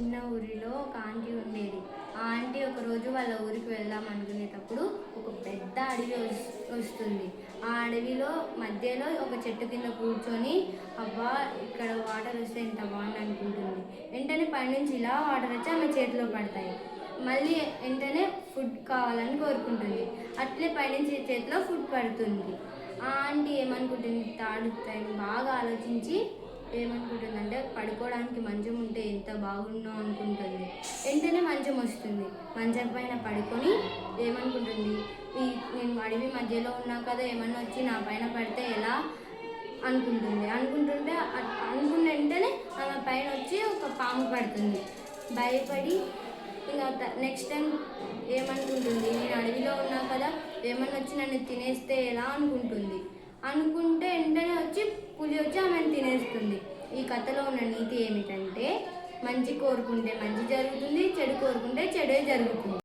చిన్న ఊరిలో ఒక ఆంటీ ఉండేది. ఆ ఆంటీ ఒకరోజు వాళ్ళ ఊరికి వెళ్దాం అనుకునేటప్పుడు ఒక పెద్ద అడవి వస్- వస్తుంది. ఆ అడవిలో మధ్యలో ఒక చెట్టు కింద కూర్చొని అబ్బా ఇక్కడ వాటర్ వస్తే ఎంత బాగుంది అనుకుంటుంది. వెంటనే పైనుంచి ఇలా వాటర్ వచ్చి ఆమె చేతిలో పడతాయి. మళ్ళీ వెంటనే ఫుడ్ కావాలని కోరుకుంటుంది. అట్లే పైనుంచి చేతిలో ఫుడ్ పడుతుంది. ఆ ఆంటీ ఏమనుకుంటుంది? తాడుతాయి బాగా ఆలోచించి ఏమనుకుంటుంది పడుకోవడానికి మంచం ఉంటే ఎంత బాగుందో అనుకుంటుంది. వెంటనే మంచం వస్తుంది. మంచం పైన పడుకొని ఏమనుకుంటుంది? ఈ నేను అడవి మధ్యలో ఉన్నా కదా ఏమన్నా వచ్చి నా పైన పడితే ఎలా? అనుకుంటుంది. అనుకుంటుంటే అనుకున్న వెంటనే ఆమె పైన వచ్చి ఒక పాము పడుతుంది. భయపడి ఇంకా నెక్స్ట్ టైం ఏమనుకుంటుంది? నేను అడవిలో ఉన్నా కదా ఏమన్నా వచ్చి నన్ను తినేస్తే ఎలా? అనుకుంటుంది. అనుకుంటే వెంటనే వచ్చి పులి వచ్చి ఆమెను తినేస్తుంది. ఈ కథలో ఉన్న నీతి ఏమిటంటే మంచి కోరుకుంటే మంచి జరుగుతుంది చెడు కోరుకుంటే చెడే జరుగుతుంది.